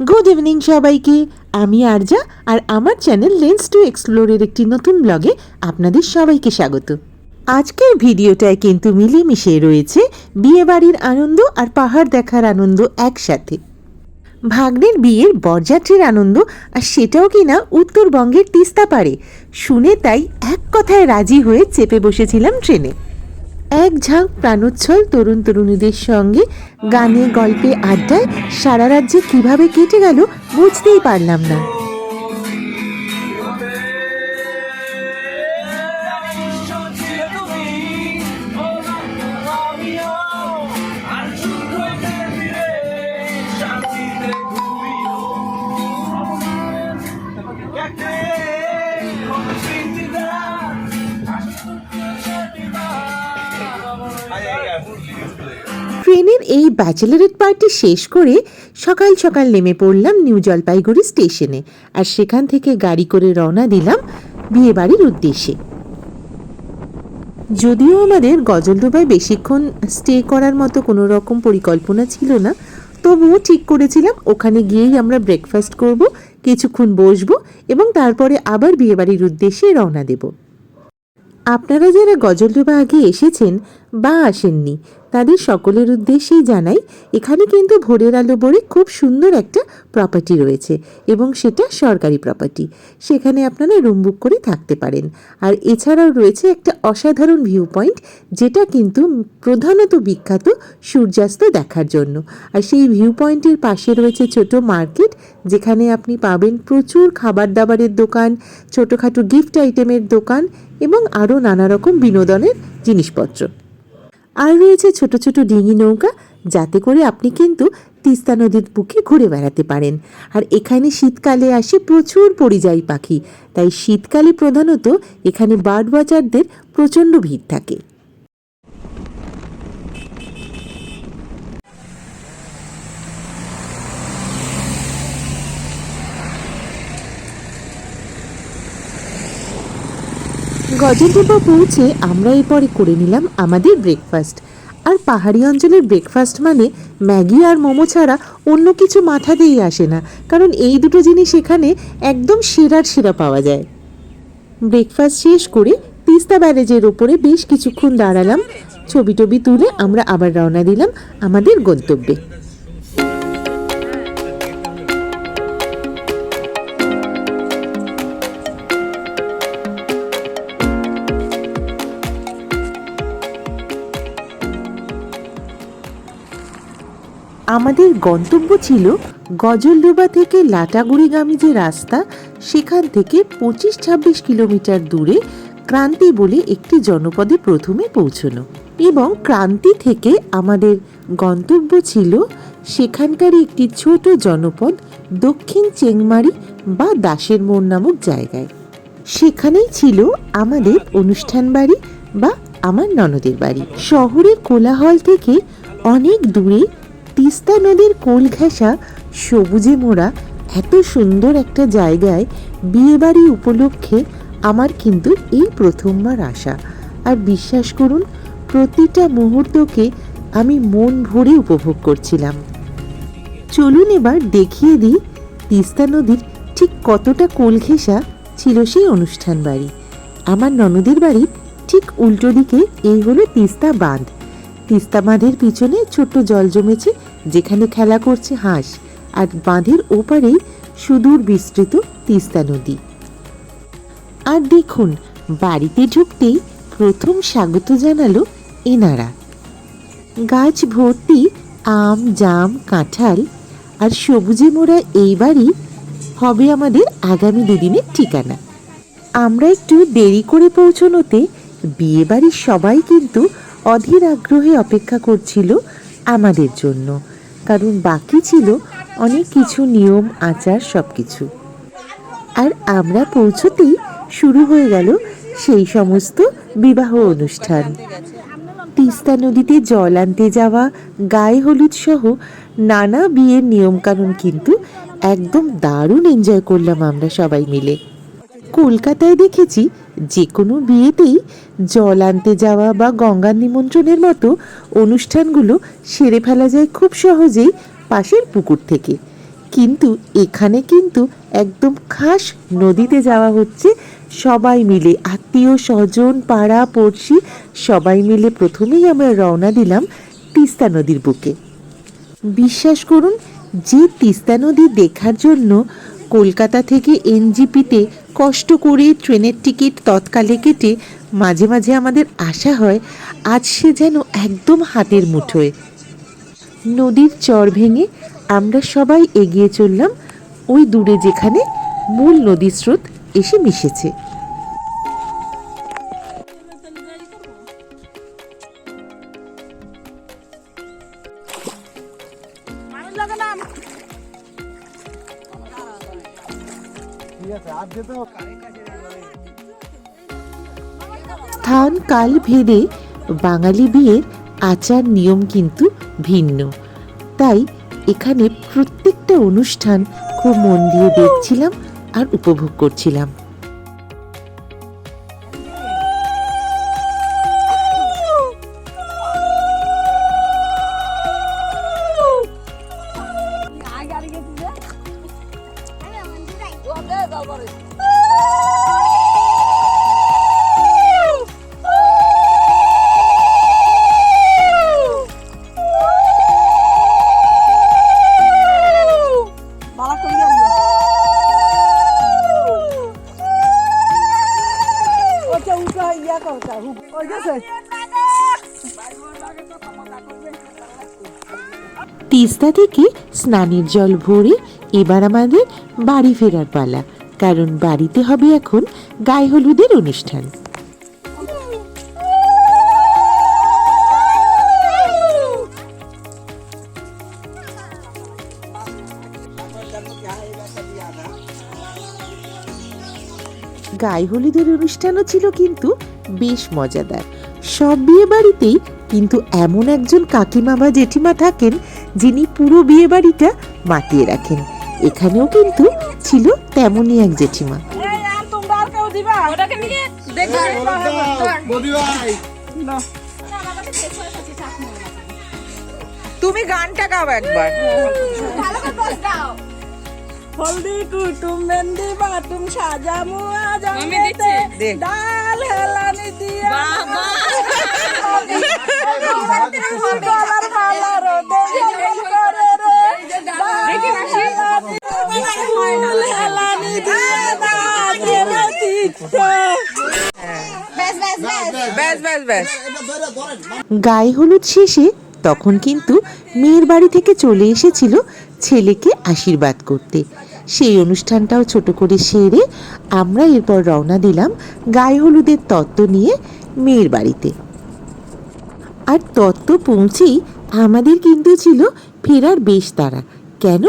Good evening সবাইকে। আমি আরজা, আর আমার চ্যানেল লেন্স টু এক্সপ্লোরের একটি নতুন ব্লগে আপনাদের সবাইকে স্বাগত। আজকের ভিডিওটায় কিন্তু মিলেমিশে রয়েছে বিয়েবাড়ির আনন্দ আর পাহাড় দেখার আনন্দ একসাথে। ভাগ্নের বিয়ের বরযাত্রীর আনন্দ, আর সেটাও কিনা উত্তরবঙ্গের তিস্তা পারে শুনে তাই এক কথায় রাজি হয়ে চেপে বসেছিলাম ট্রেনে এক ঝাঁক প্রাণোচ্ছল তরুণ তরুণীদের সঙ্গে গানে গল্পে আড্ডায় সারা রাজ্যে কীভাবে কেটে গেল বুঝতেই পারলাম না। এই ব্যাচেলারেট পার্টি শেষ করে সকাল সকাল নেমে পড়লাম নিউ জলপাইগুড়ি স্টেশনে আর সেখান থেকে গাড়ি করে রওনা দিলাম বিয়েবাড়ির উদ্দেশ্যে। যদিও আমাদের গজলডোবায় বেশিক্ষণ স্টে করার মতো কোনো রকম পরিকল্পনা ছিল না, তবুও ঠিক করেছিলাম, ওখানে গিয়েই আমরা ব্রেকফাস্ট করব, কিছুক্ষণ বসবো এবং তারপরে আবার বিয়েবাড়ির উদ্দেশ্যে রওনা দেবো। আপনারা যারা গজলডোবা আগে এসেছেন বা আসেননি তাদের সকলের উদ্দেশ্যেই জানাই, এখানে কিন্তু ভোরের আলো বলে খুব সুন্দর একটা প্রপার্টি রয়েছে এবং সেটা সরকারি প্রপার্টি সেখানে আপনারা রুম বুক করে থাকতে পারেন। আর এছাড়াও রয়েছে একটা অসাধারণ ভিউ পয়েন্ট যেটা কিন্তু প্রধানত বিখ্যাত সূর্যাস্ত দেখার জন্য। আর সেই ভিউ পয়েন্টের পাশে রয়েছে ছোট মার্কেট যেখানে আপনি পাবেন প্রচুর খাবার দাবারের দোকান, ছোটোখাটো গিফট আইটেমের দোকান এবং আরও নানা রকম বিনোদনের জিনিসপত্র। আর রয়েছে ছোট ছোট ডিঙি নৌকা, যাতে করে আপনি কিন্তু তিস্তা নদীর বুকে ঘুরে বেড়াতে পারেন। আর এখানে শীতকালে আসে প্রচুর পরিযায়ী পাখি। তাই শীতকালে প্রধানত এখানে বার্ড ওয়াচারদের প্রচণ্ড ভিড় থাকে। গজলডোবা পৌঁছে আমরা এরপরে করে নিলাম আমাদের ব্রেকফাস্ট আর পাহাড়ি অঞ্চলের ব্রেকফাস্ট মানে ম্যাগি আর মোমো ছাড়া অন্য কিছু মাথাতেই আসে না, কারণ এই দুটো জিনিস এখানে একদম সেরার সেরা পাওয়া যায়। ব্রেকফাস্ট শেষ করে তিস্তা ব্যারেজের ওপরে বেশ কিছুক্ষণ দাঁড়ালাম। ছবি টবি তুলে আমরা আবার রওনা দিলাম আমাদের গন্তব্যে। আমাদের গন্তব্য ছিল গজলডোবা থেকে লাটাগুড়িগামী যে রাস্তা, সেখান থেকে পঁচিশ ছাব্বিশ কিলোমিটার দূরে ক্রান্তি বলে একটি জনপদে প্রথমে পৌঁছনো এবং ক্রান্তি থেকে আমাদের গন্তব্য ছিল সেখানকার একটি ছোট জনপদ দক্ষিণ চেংমারি বা দাসের মোড় নামক জায়গায়। সেখানেই ছিল আমাদের অনুষ্ঠান বাড়ি বা আমার ননদের বাড়ি। শহরের কোলাহল থেকে অনেক দূরে তিস্তা নদীর কোল ঘেঁষা সবুজে মোড়া এত সুন্দর একটা জায়গায় বিয়েবাড়ি উপলক্ষে আমার কিন্তু এই প্রথমবার আসা। আর বিশ্বাস করুন, প্রতিটা মুহূর্তকে আমি মন ভরে উপভোগ করছিলাম। চলুন এবার দেখিয়ে দিই তিস্তা নদীর ঠিক কতটা কোল ঘেঁষা ছিল সেই অনুষ্ঠান বাড়ি। আমার ননদের বাড়ির ঠিক উল্টো দিকে এই হলো তিস্তা বাঁধ। তিস্তা বাঁধের পিছনে ছোট্ট জল জমেছে যেখানে খেলা করছে হাঁস আর বাঁধের ওপারেই সুদূর বিস্তৃত তিস্তা নদী। আর দেখুন, বাড়িতে ঢুকতেই প্রথম স্বাগত জানালো এনারা। গাছ ভর্তি আম, জাম, কাঁঠাল আর সবুজে মোড়া এই বাড়ি হবে আমাদের আগামী দুদিনের ঠিকানা। আমরা একটু দেরি করে পৌঁছনোতে বিয়েবাড়ির সবাই কিন্তু অধীর আগ্রহে অপেক্ষা করছিল আমাদের জন্য। কারণ বাকি ছিল অনেক কিছু, নিয়ম, আচার সব কিছু আর আমরা পৌঁছতেই শুরু হয়ে গেল সেই সমস্ত বিবাহ অনুষ্ঠান। তিস্তা নদীতে জল আনতে যাওয়া, গায়ে হলুদ সহ নানা বিয়ের নিয়মকানুন কিন্তু একদম দারুণ এনজয় করলাম আমরা সবাই মিলে। কলকাতায় দেখেছি যে কোনো বিয়েতেই জল আনতে যাওয়া বা গঙ্গার নিমন্ত্রণের মতো অনুষ্ঠানগুলো সেরে ফেলা যায় খুব সহজেই পাশের পুকুর থেকে। কিন্তু এখানে কিন্তু একদম খাস নদীতে যাওয়া হচ্ছে সবাই মিলে, আত্মীয় স্বজন, পাড়া, পড়শি, সবাই মিলে প্রথমেই আমরা রওনা দিলাম তিস্তা নদীর বুকে। বিশ্বাস করুন, যে তিস্তা নদী দেখার জন্য কলকাতা থেকে এনজিপিতে কষ্ট করে ট্রেনের টিকিট তৎকালে কেটে মাঝে মাঝে আমাদের আশা হয় আজ সে যেন একদম হাতের মুঠোয়। নদীর চর ভেঙে আমরা সবাই এগিয়ে চললাম ওই দূরে যেখানে মূল নদীর স্রোত এসে মিশেছে। স্থান কাল ভেদে বাঙালি বিয়ের আচার নিয়ম কিন্তু ভিন্ন। তাই এখানে প্রত্যেকটা অনুষ্ঠান খুব মন দিয়ে দেখছিলাম আর উপভোগ করছিলাম। স্নানের জল ভরে এবার আমাদের বাড়ি ফেরার পালা, কারণ বাড়িতে হবে এখন গায়ে হলুদের অনুষ্ঠান। গায়ে হলুদের অনুষ্ঠানও ছিল কিন্তু বেশ মজাদার। সব বিয়ে বাড়িতেই কিন্তু এমন একজন কাকিমা বা জেঠিমা থাকেন যিনি পুরো বিয়ে বাড়িটা মাতিয়ে রাখেন। এখানেও কিন্তু ছিল তেমনই এক জেঠিমা। এই আর তোমরা আর কেউ দিবা? ওটাকে নিয়ে দেখবে তুমি গানটা গাও একবার। হলদি কুটুম মেহেন্দি বাটুম সাজামু। ডাল হেলানি দিয়া। গায়ে হলুদ শেষে তখন কিন্তু মেয়ের বাড়ি থেকে চলে এসেছিল ছেলেকে আশীর্বাদ করতে। সেই অনুষ্ঠানটাও ছোট করে সেরে আমরা এরপর রওনা দিলাম গায়ে হলুদের তত্ত্ব নিয়ে মেয়ের বাড়িতে। আর তত্ত্ব পৌঁছেই আমাদের কিন্তু ছিল ফেরার বেশ তারা। কেন?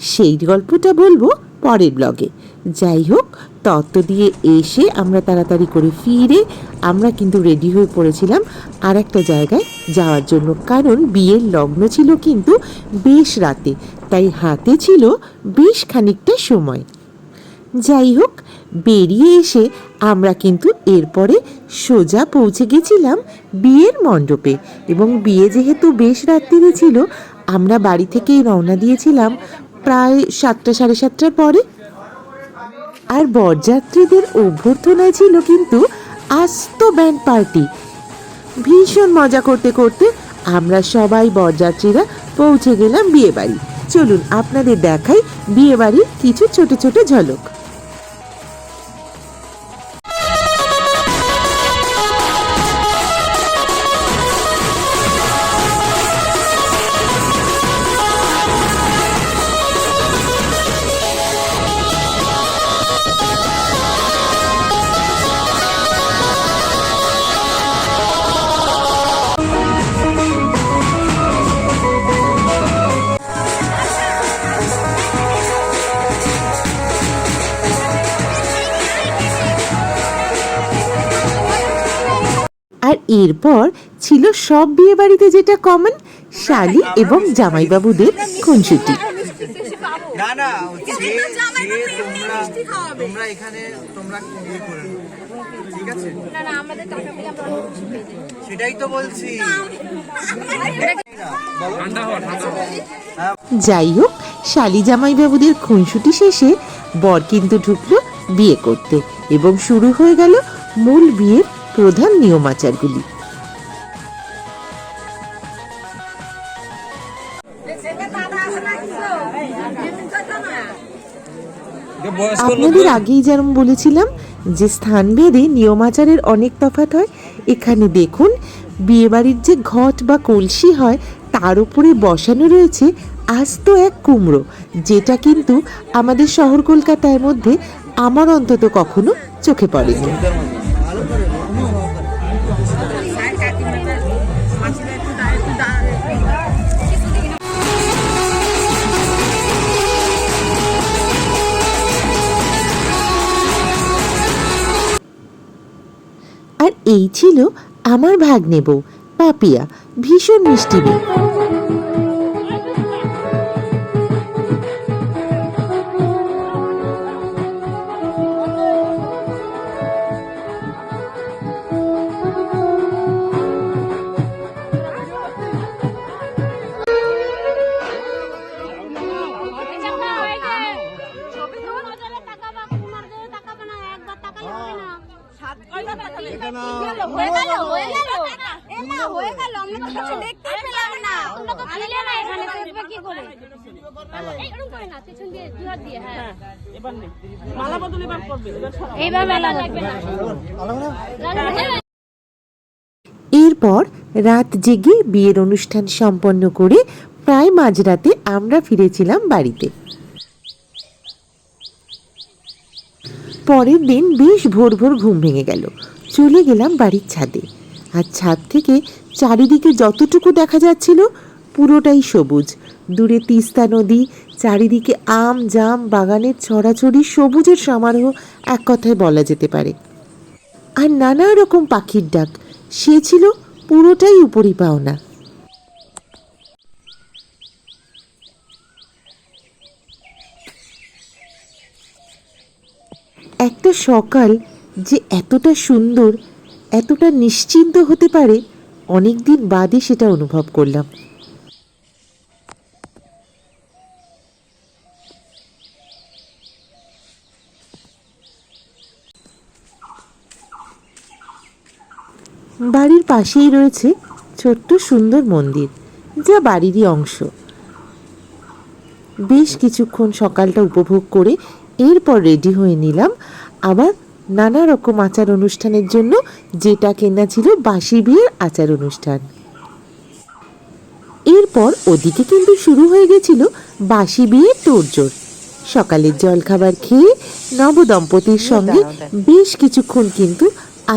সেই গল্পটা বলব পরের ব্লগে যাই হোক, তত্ত্ব দিয়ে এসে আমরা তাড়াতাড়ি করে ফিরে আমরা কিন্তু রেডি হয়ে পড়েছিলাম আর একটা জায়গায় যাওয়ার জন্য। কারণ বিয়ের লগ্ন ছিল কিন্তু বেশ রাতে, তাই হাতে ছিল বেশ খানিকটা সময়। যাই হোক বেরিয়ে এসে আমরা কিন্তু এরপরে সোজা পৌঁছে গেছিলাম বিয়ের মণ্ডপে। এবং বিয়ে যেহেতু বেশ রাত্রিরে ছিল, আমরা বাড়ি থেকেই রওনা দিয়েছিলাম প্রায় সাতটা, সাড়ে সাতটার পরে। আর বরযাত্রীদের অভ্যর্থনায় ছিল কিন্তু আস্ত ব্যান্ড পার্টি ভীষণ মজা করতে করতে আমরা সবাই বরযাত্রীরা পৌঁছে গেলাম বিয়ে বাড়ি চলুন, আপনাদের দেখাই বিয়ে বাড়ির কিছু ছোট ছোট ঝলক। এরপর ছিল সব বিয়ে বাড়িতে যেটা কমন শালি এবং জামাইবাবুদের খুনসুটি। না না সে সে তোমরা তোমরা এখানে তোমরা করে ঠিক আছে? না না আমাদের টাকা পেলে আমরা অন্য কিছু পেয়ে যাব। সেটাই তো বলছি। যাই হোক শালি জামাইবাবুদের খুনসুটি শেষে বর কিন্তু ঢুকলো বিয়ে করতে এবং শুরু হয়ে গেল মূল বিয়ের প্রধান নিয়মাচারগুলি আপনাদের আগেই যেমন বলেছিলাম যে স্থান ভেদে নিয়মাচারের অনেক তফাৎ হয় এখানে দেখুন বিয়েবাড়ির যে ঘট বা কলসি হয় তার উপরে বসানো রয়েছে আস্ত এক কুমড়ো যেটা কিন্তু আমাদের শহর কলকাতার মধ্যে আমার অন্তত কখনো চোখে পড়েনি। আর এই ছিল আমার ভাগ নেব পাপিয়া ভীষণ মিষ্টি মেয়ে এরপর রাত জেগে বিয়ের অনুষ্ঠান সম্পন্ন করে প্রায় মাঝরাতে আমরা ফিরেছিলাম বাড়িতে। পরের দিন বেশ ভোর ভোর ঘুম ভেঙে গেল। চলে গেলাম বাড়ির ছাদে। আর ছাদ থেকে চারিদিকে যতটুকু দেখা যাচ্ছিল পুরোটাই সবুজ। দূরে তিস্তা নদী চারিদিকে আম, জাম, বাগানের ছড়াছড়ি, সবুজের সমারোহ এক কথায় বলা যেতে পারে। আর নানা রকম পাখির ডাক, সে ছিল পুরোটাই উপরি পাওনা। একটা সকাল যে এতটা সুন্দর, এতটা নিশ্চিন্ত হতে পারে অনেক দিন বাদে সেটা অনুভব করলাম। বাড়ির পাশেই রয়েছে ছোট্ট সুন্দর মন্দির যা বাড়িরই অংশ। বেশ কিছুক্ষণ সকালটা উপভোগ করে এরপর রেডি হয়ে নিলাম আবার নানা রকম আচার অনুষ্ঠানের জন্য যেটা কেনা ছিল বাসি বিয়ের আচার অনুষ্ঠান। এরপর ওদিকে কিন্তু শুরু হয়ে গেছিল বাসি বিয়ের তোড়জোড়। সকালের জলখাবার খেয়ে নবদম্পতির সঙ্গে বেশ কিছুক্ষণ কিন্তু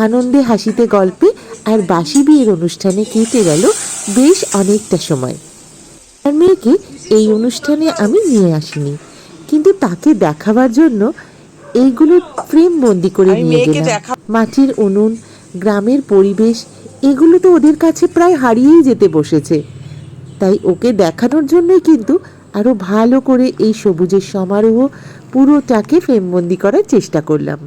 আনন্দে হাসিতে গল্পে আর বাসি বিয়ের অনুষ্ঠানে কেটে গেল বেশ অনেকটা সময়। আর মেয়েকে এই অনুষ্ঠানে আমি নিয়ে আসিনি কিন্তু তাকে দেখাবার জন্য এইগুলো ফ্রেম বন্দি করে নিয়ে গেলাম। মাটির উনুন গ্রামের পরিবেশ এগুলো তো ওদের কাছে প্রায় হারিয়েই যেতে বসেছে। তাই ওকে দেখানোর জন্যই কিন্তু আরও ভালো করে এই সবুজের সমারোহ পুরোটাকে ফ্রেমবন্দি করার চেষ্টা করলাম।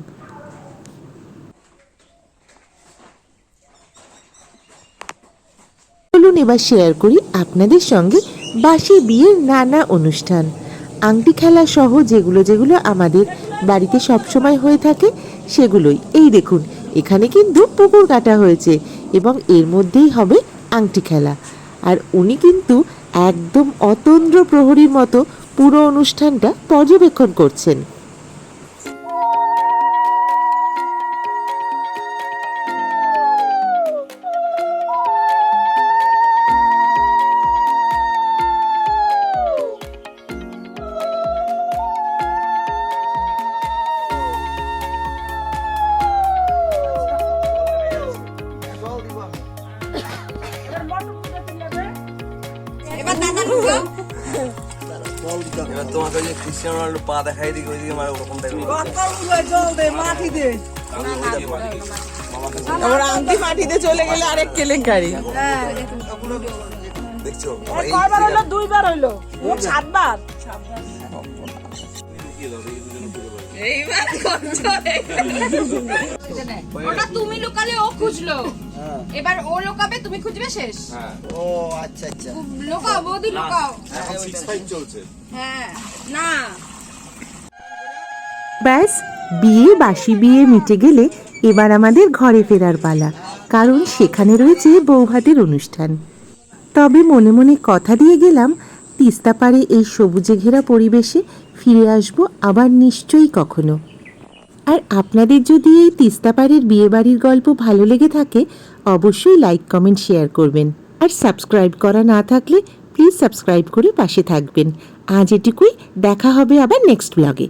চলুন এবার শেয়ার করি আপনাদের সঙ্গে বাসি বিয়ের নানা অনুষ্ঠান। আংটি খেলা সহ যেগুলো যেগুলো আমাদের বাড়িতে সবসময় হয়ে থাকে সেগুলোই। এই দেখুন, এখানে কিন্তু পুকুর কাটা হয়েছে এবং এর মধ্যেই হবে আংটি খেলা। আর উনি কিন্তু একদম অতন্দ্র প্রহরীর মতো পুরো অনুষ্ঠানটা পর্যবেক্ষণ করছেন। পা দেখাই দিকে ওইদিকে মানে ওরকম টাইপের জল দে মাটি দে আংটি মাটিতে চলে গেলে আরেক কেলেঙ্কারি। দেখছ? কয়বার হইল দুইবার হইল মোট সাতবার? ওটা তুমি লুকালে ও খুঁজলো। এবার ও লোকাবে তুমি খুঁজবে শেষ। ও আচ্ছা আচ্ছা। লোকাও বৌদি লোকাও। হ্যাঁ। না। ব্যাস, বিয়ে বাসি বিয়ে মিটে গেলে এবার আমাদের ঘরে ফেরার পালা, কারণ সেখানে রয়েছে বৌভাতের অনুষ্ঠান। তবে মনে মনে কথা দিয়ে গেলাম, তিস্তা পারে এই সবুজে ঘেরা পরিবেশে ফিরে আসব আবার নিশ্চয়ই কখনো। আর আপনাদের যদি এই তিস্তা পাড়ের বিয়েবাড়ির গল্প ভালো লেগে থাকে, অবশ্যই লাইক, কমেন্ট, শেয়ার করবেন। আর সাবস্ক্রাইব করা না থাকলে, প্লিজ সাবস্ক্রাইব করে পাশে থাকবেন। আজ এটুকুই, দেখা হবে আবার নেক্সট ব্লগে।